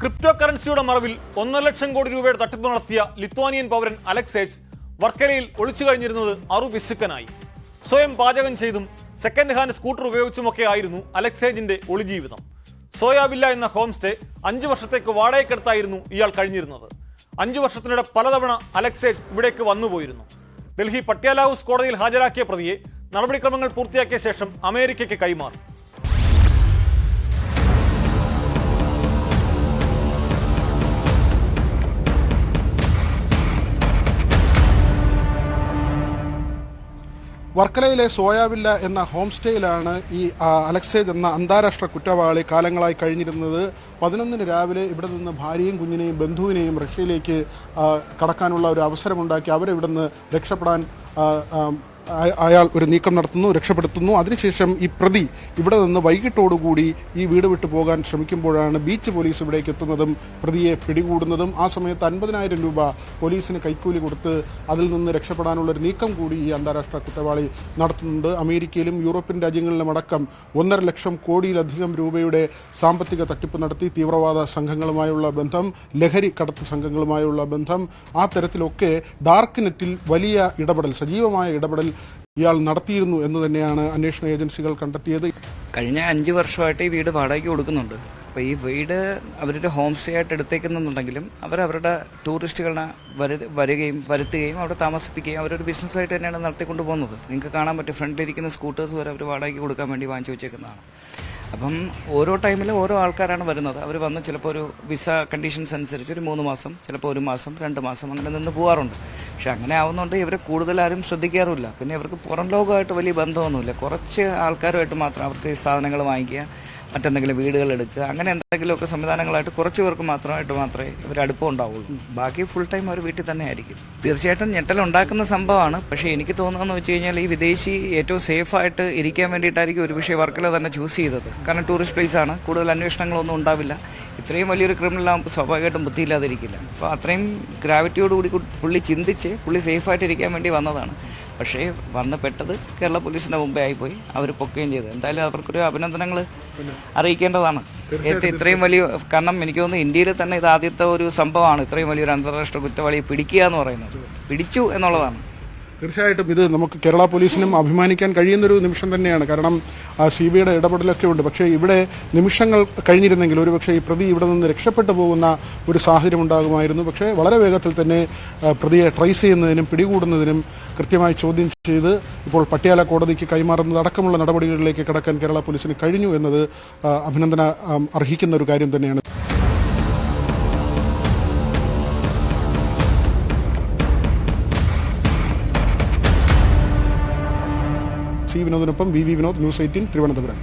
Crypto കറൻസിയുടെ മറവിൽ ഒന്നര ലക്ഷം കോടി രൂപയുടെ തട്ടിപ്പ് നടത്തിയ ലിത്വാനിയൻ പൗരൻ അലക്സേജ് വർക്കലയിൽ ഒളിച്ചു കഴിഞ്ഞിരുന്നത് അറു സ്വയം പാചകം ചെയ്തും സെക്കൻഡ് ഹാൻഡ് സ്കൂട്ടർ ഉപയോഗിച്ചുമൊക്കെ ആയിരുന്നു അലക്സേജിന്റെ ഒളിജീവിതം. സോയാവില്ല എന്ന ഹോം സ്റ്റേ അഞ്ചു വർഷത്തേക്ക് വാടകയ്ക്കെടുത്തായിരുന്നു ഇയാൾ കഴിഞ്ഞിരുന്നത്. അഞ്ചു വർഷത്തിനിടെ പലതവണ അലക്സേജ് ഇവിടേക്ക് വന്നുപോയിരുന്നു ഡൽഹി പട്യാല ഹൗസ് കോടതിയിൽ ഹാജരാക്കിയ പ്രതിയെ നടപടിക്രമങ്ങൾ പൂർത്തിയാക്കിയ ശേഷം അമേരിക്കയ്ക്ക് കൈമാറി. വർക്കലയിലെ സോയാവില്ല എന്ന ഹോം സ്റ്റേയിലാണ് ഈ അലക്സേജ് എന്ന അന്താരാഷ്ട്ര കുറ്റവാളി കാലങ്ങളായി കഴിഞ്ഞിരുന്നത്. പതിനൊന്നിന് രാവിലെ ഇവിടെ നിന്ന് ഭാര്യയും കുഞ്ഞിനെയും ബന്ധുവിനെയും റഷ്യയിലേക്ക് കടക്കാനുള്ള ഒരു അവസരമുണ്ടാക്കി. അവരെ ഇവിടെ നിന്ന് രക്ഷപ്പെടാൻ അയാൾ ഒരു നീക്കം നടത്തുന്നു രക്ഷപ്പെടുത്തുന്നു. അതിനുശേഷം ഈ പ്രതി ഇവിടെ നിന്ന് വൈകിട്ടോടുകൂടി ഈ വീട് വിട്ടു പോകാൻ ശ്രമിക്കുമ്പോഴാണ് ബീച്ച് പോലീസ് ഇവിടേക്ക് എത്തുന്നതും പ്രതിയെ പിടികൂടുന്നതും. ആ സമയത്ത് അൻപതിനായിരം രൂപ പോലീസിന് കൈക്കൂലി കൊടുത്ത് അതിൽ നിന്ന് രക്ഷപ്പെടാനുള്ള ഒരു നീക്കം കൂടി ഈ അന്താരാഷ്ട്ര കുറ്റവാളി നടത്തുന്നുണ്ട്. അമേരിക്കയിലും യൂറോപ്യൻ രാജ്യങ്ങളിലും അടക്കം ഒന്നര ലക്ഷം കോടിയിലധികം രൂപയുടെ സാമ്പത്തിക തട്ടിപ്പ് നടത്തി തീവ്രവാദ സംഘങ്ങളുമായുള്ള ബന്ധം ലഹരി കടത്ത് സംഘങ്ങളുമായുള്ള ബന്ധം ആ തരത്തിലൊക്കെ ഡാർക്ക് നെറ്റിൽ വലിയ ഇടപെടൽ സജീവമായ ഇടപെടൽ ഇയാൾ നടത്തിയിരുന്നു എന്ന് തന്നെയാണ് അന്വേഷണ ഏജൻസികൾ കണ്ടെത്തിയത്. കഴിഞ്ഞ അഞ്ച് വർഷമായിട്ട് ഈ വീട് വാടകയ്ക്ക് കൊടുക്കുന്നുണ്ട്. അപ്പോൾ ഈ വീട് അവരുടെ ഹോം സ്റ്റേ ആയിട്ട് എടുത്തേക്കുന്നുണ്ടെങ്കിലും അവർ അവരുടെ ടൂറിസ്റ്റുകളെ വരു- വരികയും വരുത്തുകയും അവിടെ താമസിപ്പിക്കുകയും അവരൊരു ബിസിനസ്സായിട്ട് തന്നെയാണ് നടത്തിക്കൊണ്ട് പോകുന്നത് നിങ്ങൾക്ക് കാണാൻ പറ്റും. ഫ്രണ്ടിലിരിക്കുന്ന സ്കൂട്ടേഴ്സ് വരെ അവർ വാടകയ്ക്ക് കൊടുക്കാൻ വേണ്ടി വാങ്ങിച്ചു വെച്ചേക്കുന്നതാണ്. അപ്പം ഓരോ ടൈമിൽ ഓരോ ആൾക്കാരാണ് വരുന്നത്. അവർ വന്ന് ചിലപ്പോൾ ഒരു വിസ കണ്ടീഷൻസ് അനുസരിച്ച് ഒരു മൂന്ന് മാസം ചിലപ്പോൾ ഒരു മാസം രണ്ട് മാസം അങ്ങനെ നിന്ന് പോകാറുണ്ട് പക്ഷെ അങ്ങനെ ആവുന്നതുകൊണ്ട് ഇവരെ കൂടുതലാരും ശ്രദ്ധിക്കാറുമില്ല. പിന്നെ ഇവർക്ക് പുറം ലോകമായിട്ട് വലിയ ബന്ധമൊന്നുമില്ല. കുറച്ച് ആൾക്കാരുമായിട്ട് മാത്രം അവർക്ക് സാധനങ്ങൾ വാങ്ങിക്കുക മറ്റെന്തെങ്കിലും വീടുകൾ എടുക്കുക അങ്ങനെ എന്തെങ്കിലുമൊക്കെ സംവിധാനങ്ങളായിട്ട് കുറച്ച് പേർക്ക് മാത്രമായിട്ട് മാത്രമേ ഇവർ അടുപ്പം ഉണ്ടാവുള്ളൂ. ബാക്കി ഫുൾ ടൈം അവർ വീട്ടിൽ തന്നെ ആയിരിക്കും. തീർച്ചയായിട്ടും ഞെട്ടൽ ഉണ്ടാക്കുന്ന സംഭവമാണ്. പക്ഷേ എനിക്ക് തോന്നുന്നതെന്ന് വെച്ച് കഴിഞ്ഞാൽ ഈ വിദേശി ഏറ്റവും സേഫ് ആയിട്ട് ഇരിക്കാൻ വേണ്ടിയിട്ടായിരിക്കും ഒരു പക്ഷേ വർക്കല തന്നെ ചൂസ് ചെയ്തത്. കാരണം ടൂറിസ്റ്റ് പ്ലേസ് ആണ്. കൂടുതൽ അന്വേഷണങ്ങളൊന്നും ഉണ്ടാവില്ല. ഇത്രയും വലിയൊരു ക്രിമിനൽ ആകുമ്പോൾ സ്വാഭാവികമായിട്ടും ബുദ്ധിയില്ലാതിരിക്കില്ല. അപ്പോൾ അത്രയും ഗ്രാവിറ്റിയോടുകൂടി കൂടി പുള്ളി ചിന്തിച്ച് പുള്ളി സേഫായിട്ട് ഇരിക്കാൻ വേണ്ടി വന്നതാണ്. പക്ഷേ വന്ന് പെട്ടത് കേരള പോലീസിന്റെ മുമ്പേ ആയിപ്പോയി. അവർ പൊക്കുകയും ചെയ്തു. എന്തായാലും അവർക്കൊരു അഭിനന്ദനങ്ങൾ അറിയിക്കേണ്ടതാണ്. ഏറ്റവും ഇത്രയും വലിയ കാരണം എനിക്ക് തോന്നുന്നു ഇന്ത്യയിൽ തന്നെ ഇത് ആദ്യത്തെ ഒരു സംഭവമാണ് ഇത്രയും വലിയൊരു അന്താരാഷ്ട്ര കുറ്റവാളിയെ പിടിക്കുക എന്ന് പറയുന്നത്. പിടിച്ചു എന്നുള്ളതാണ്. തീർച്ചയായിട്ടും ഇത് നമുക്ക് കേരള പോലീസിനും അഭിമാനിക്കാൻ കഴിയുന്നൊരു നിമിഷം തന്നെയാണ്. കാരണം സി ബി ഐയുടെ ഇടപെടലൊക്കെ ഉണ്ട്. പക്ഷേ ഇവിടെ നിമിഷങ്ങൾ കഴിഞ്ഞിരുന്നെങ്കിൽ ഒരുപക്ഷെ ഈ പ്രതി ഇവിടെ നിന്ന് രക്ഷപ്പെട്ടു പോകുന്ന ഒരു സാഹചര്യം ഉണ്ടാകുമായിരുന്നു. പക്ഷേ വളരെ വേഗത്തിൽ തന്നെ പ്രതിയെ ട്രേസ് ചെയ്യുന്നതിനും പിടികൂടുന്നതിനും കൃത്യമായി ചോദ്യം ചെയ്ത് ഇപ്പോൾ പട്ടിയാല കോടതിക്ക് കൈമാറുന്നത് അടക്കമുള്ള നടപടികളിലേക്ക് കടക്കാൻ കേരള പോലീസിന് കഴിഞ്ഞു എന്നത് അഭിനന്ദന അർഹിക്കുന്ന ഒരു കാര്യം തന്നെയാണ്. C വിനോദിനൊപ്പം V V Vinod news eighteen Thiruvananthapuram.